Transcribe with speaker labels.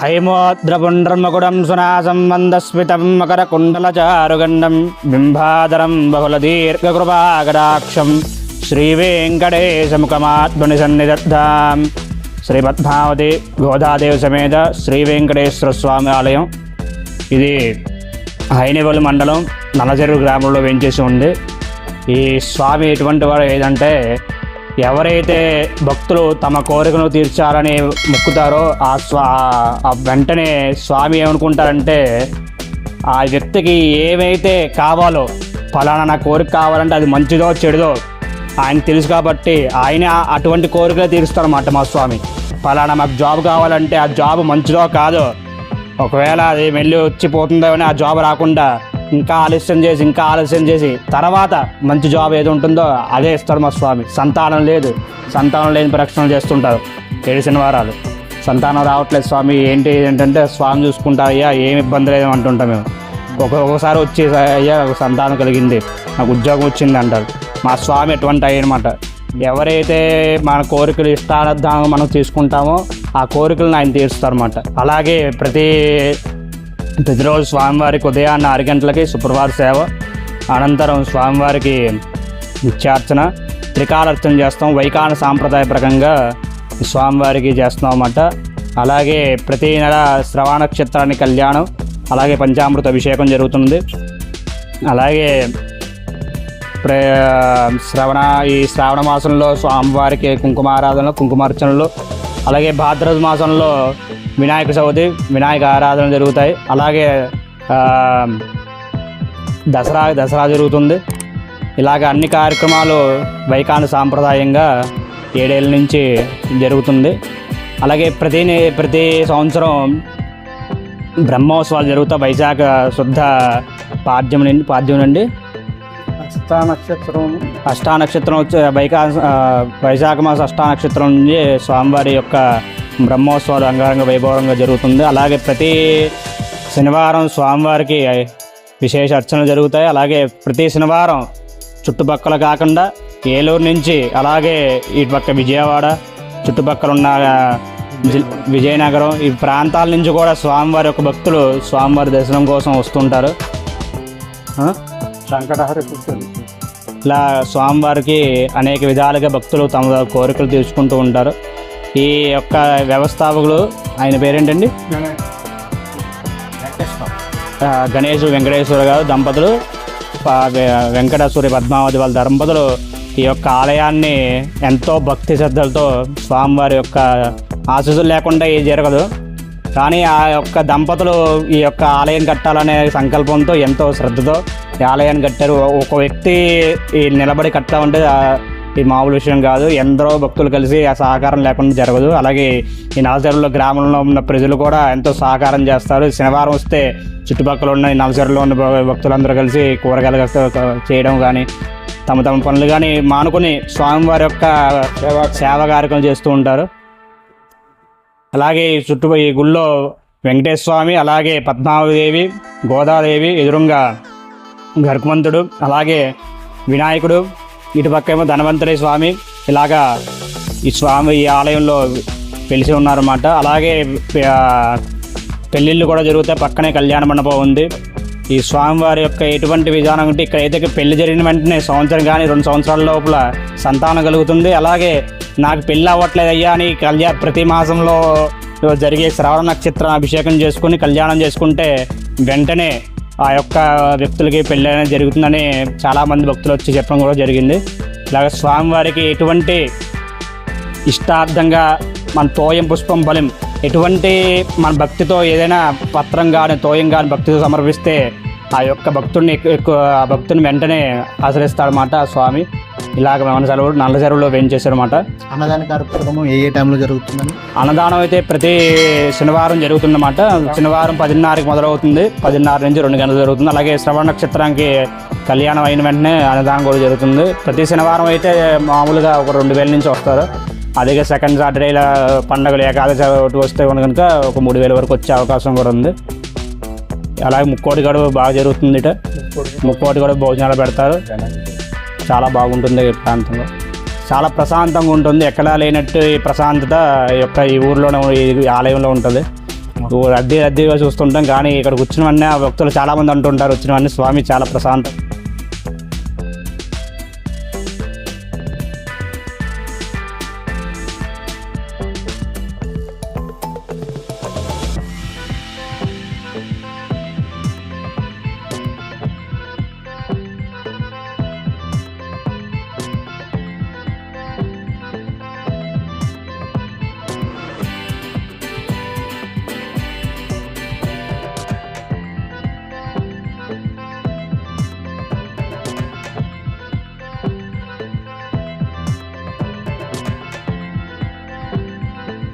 Speaker 1: హైమోద్రపుండ్రమకుడం సునాసం మందస్మితం మకరకుండలచారుగండం బింబాదరం బహుళదీర్ఘకృపాగడాక్షం శ్రీవేంకటేశముఖమాత్మని సన్నిధత్తాం శ్రీ పద్మావతి గోదాదేవి సమేత శ్రీ వెంకటేశ్వర స్వామి ఆలయం. ఇది హైనవల్ మండలం నల్లచెరువు గ్రామంలో వేంచేసి ఉంది. ఈ స్వామి ఎటువంటి వాడు ఏదంటే ఎవరైతే భక్తులు తమ కోరికను తీర్చాలని మొక్కుతారో ఆ స్వా ఆ వెంటనే స్వామి ఏమనుకుంటారంటే ఆ వ్యక్తికి ఏమైతే కావాలో ఫలానా నా కోరిక కావాలంటే అది మంచిదో చెడుదో ఆయన తెలుసు కాబట్టి ఆయన అటువంటి కోరికలు తీరుస్తారన్నమాట మా స్వామి. ఫలానా మాకు జాబ్ కావాలంటే ఆ జాబ్ మంచిదో కాదో ఒకవేళ అది వెళ్ళి వచ్చిపోతుందో అని ఆ జాబ్ రాకుండా ఇంకా ఆలస్యం చేసి ఇంకా ఆలస్యం చేసి తర్వాత మంచి జాబ్ ఏది ఉంటుందో అదే ఇస్తారు మా స్వామి. సంతానం లేదు. సంతానం లేని ప్రక్షణలు చేస్తుంటారు. ఏడు శనివారాలు. సంతానం రావట్లేదు స్వామి. ఏంటి ఏంటంటే స్వామి చూసుకుంటారు అయ్యా ఏం ఇబ్బంది లేదు అంటుంటాం మేము. ఒక ఒకసారి వచ్చి అయ్యా ఒక సంతానం కలిగింది. నాకు ఉద్యోగం వచ్చింది అంటారు. మా స్వామి ఎటువంటి అయ్యనమాట ఎవరైతే మన కోరికలు ఇష్టార్థంగా మనం తీసుకుంటామో ఆ కోరికలను ఆయన తీరుస్తారన్నమాట. అలాగే ప్రతి ప్రతిరోజు స్వామివారికి ఉదయాన్న ఆరు గంటలకి సేవ. అనంతరం స్వామివారికి నిత్యార్చన. త్రికాలర్చన చేస్తాం. వైకాన సాంప్రదాయ ప్రకంగా స్వామివారికి చేస్తున్నాం అన్నమాట అలాగే ప్రతి నెల శ్రవణ నక్షత్రాన్ని కళ్యాణం అలాగే పంచామృత అభిషేకం జరుగుతుంది. అలాగే ప్ర శ్రవణ ఈ శ్రావణ మాసంలో స్వామివారికి కుంకుమారాధనలు కుంకుమార్చనలు అలాగే భాద్రపద మాసంలో వినాయక చవితి వినాయక ఆరాధన జరుగుతాయి. అలాగే దసరా దసరా జరుగుతుంది. ఇలాగ అన్ని కార్యక్రమాలు వైకాన సాంప్రదాయంగా ఏడేళ్ళ నుంచి జరుగుతుంది. అలాగే ప్రతి ప్రతి సంవత్సరం బ్రహ్మోత్సవాలు జరుగుతాయి. వైశాఖ శుద్ధ పాడ్యం నుండి పాడ్యం నుండి.
Speaker 2: అష్టా నక్షత్రం.
Speaker 1: అష్టా నక్షత్రం వచ్చే వైకా వైశాఖ మాస అష్టా నక్షత్రం నుంచి స్వామివారి యొక్క బ్రహ్మోత్సవాలు అంగరంగ వైభవంగా జరుగుతుంది. అలాగే ప్రతి శనివారం స్వామివారికి విశేష అర్చనలు జరుగుతాయి. అలాగే ప్రతి శనివారం చుట్టుపక్కల కాకుండా ఏలూరు నుంచి అలాగే ఇటు పక్క విజయవాడ చుట్టుపక్కల ఉన్న విజయనగరం ఈ ప్రాంతాల నుంచి కూడా స్వామివారి యొక్క భక్తులు స్వామివారి దర్శనం కోసం వస్తుంటారు. ఆ?
Speaker 2: శంకటహరి పుత్రుడు
Speaker 1: ఇలా స్వామివారికి అనేక విధాలుగా భక్తులు తమ కోరికలు తీర్చుకుంటూ ఉంటారు. ఈ యొక్క వ్యవస్థాపకులు ఆయన పేరేంటండి? గణేష్. వెంకటేశ్వర గారు దంపతులు వెంకటేశ్వరి పద్మావతి వాళ్ళ దంపతులు ఈ యొక్క ఆలయాన్ని ఎంతో భక్తి శ్రద్ధలతో స్వామివారి యొక్క ఆశీస్సులు లేకుండా ఇది జరగదు. కానీ ఆ యొక్క దంపతులు ఈ యొక్క ఆలయం కట్టాలనే సంకల్పంతో ఎంతో శ్రద్ధతో ఈ ఆలయాన్ని కట్టారు. ఒక వ్యక్తి ఈ నిలబడి కట్టామంటే ఆ, ఈ మామూలు విషయం కాదు. ఎందరో భక్తులు కలిసి ఆ సహకారం లేకుండా జరగదు. అలాగే ఈ నలచెరువులో గ్రామంలో ఉన్న ప్రజలు కూడా ఎంతో సహకారం చేస్తారు. శనివారం వస్తే చుట్టుపక్కల ఉన్న ఈ నలచెరువులో ఉన్న భక్తులందరూ కలిసి కూరగాయలు కట్ట- చేయడం కానీ తమ తమ పనులు కానీ మానుకొని స్వామివారి యొక్క సేవ కార్యక్రమం చేస్తూ ఉంటారు. అలాగే ఈ చుట్టూ ఈ గుళ్ళో వెంకటేశ్వర స్వామి అలాగే పద్మావతిదేవి గోదాదేవి ఎదురుగా గర్భవంతుడు అలాగే వినాయకుడు ఇటుపక్కేమో ధనవంతుడి స్వామి ఇలాగా ఈ స్వామి ఈ ఆలయంలో వెలిసి ఉన్నారన్నమాట. అలాగే పెళ్ళిళ్ళు కూడా జరుగుతాయి. పక్కనే కళ్యాణ మండపం ఉంది. ఈ స్వామివారి యొక్క ఎటువంటి విధానం అంటే ఇక్కడ అయితే పెళ్ళి జరిగిన వెంటనే సంవత్సరం కానీ రెండు సంవత్సరాల లోపల సంతానం కలుగుతుంది. అలాగే నాకు పెళ్ళి అవ్వట్లేదు అయ్యా అని కళ్యాణ ప్రతి మాసంలో జరిగే శ్రావణ నక్షత్రం అభిషేకం చేసుకుని కళ్యాణం చేసుకుంటే వెంటనే ఆ యొక్క వ్యక్తులకి పెళ్ళి అనేది జరుగుతుందని చాలామంది భక్తులు వచ్చి చెప్పడం కూడా జరిగింది. ఇలాగ స్వామివారికి ఎటువంటి ఇష్టార్థంగా మన తోయం పుష్పం బలం ఎటువంటి మన భక్తితో ఏదైనా పత్రం కానీ తోయం కానీ భక్తితో సమర్పిస్తే ఆ యొక్క భక్తుడిని ఎక్కువ ఆ భక్తుని వెంటనే ఆశ్రయిస్తాడనమాట ఆ స్వామి. ఇలాగ మన సెలవు నల్ల చెరువులో వేయించేశారన్నమాట
Speaker 2: అన్నదాన కార్యక్రమం ఏ ఏ టైంలో జరుగుతుందని
Speaker 1: అన్నదానం అయితే ప్రతి శనివారం జరుగుతుందన్నమాట. శనివారం పదిన్నరకి మొదలవుతుంది. పదిన్నర నుంచి రెండు గంటలు జరుగుతుంది. అలాగే శ్రవణ నక్షత్రానికి కళ్యాణం అయిన వెంటనే అన్నదానం కూడా జరుగుతుంది. ప్రతి శనివారం అయితే మామూలుగా ఒక రెండు వేల నుంచి వస్తారు. అదే సెకండ్ సాటర్డేల పండుగలు ఏకాదశి ఒకటి వస్తే కనుక ఒక మూడు వేల వరకు వచ్చే అవకాశం కూడా ఉంది. అలాగే ముక్కోటి గడువు బాగా జరుగుతుంది ఇట. ముక్కోటి కూడా భోజనాలు పెడతారు. చాలా బాగుంటుంది ఈ ప్రాంతంలో. చాలా ప్రశాంతంగా ఉంటుంది. ఎక్కడా లేనట్టు ఈ ప్రశాంతత ఈ యొక్క ఈ ఊర్లోనే ఈ ఆలయంలో ఉంటుంది. రద్దీ రద్దీగా చూస్తుంటాం. కానీ ఇక్కడ వచ్చినవన్నీ ఆ భక్తులు చాలామంది అంటుంటారు. వచ్చినవన్నీ స్వామి చాలా ప్రశాంతం.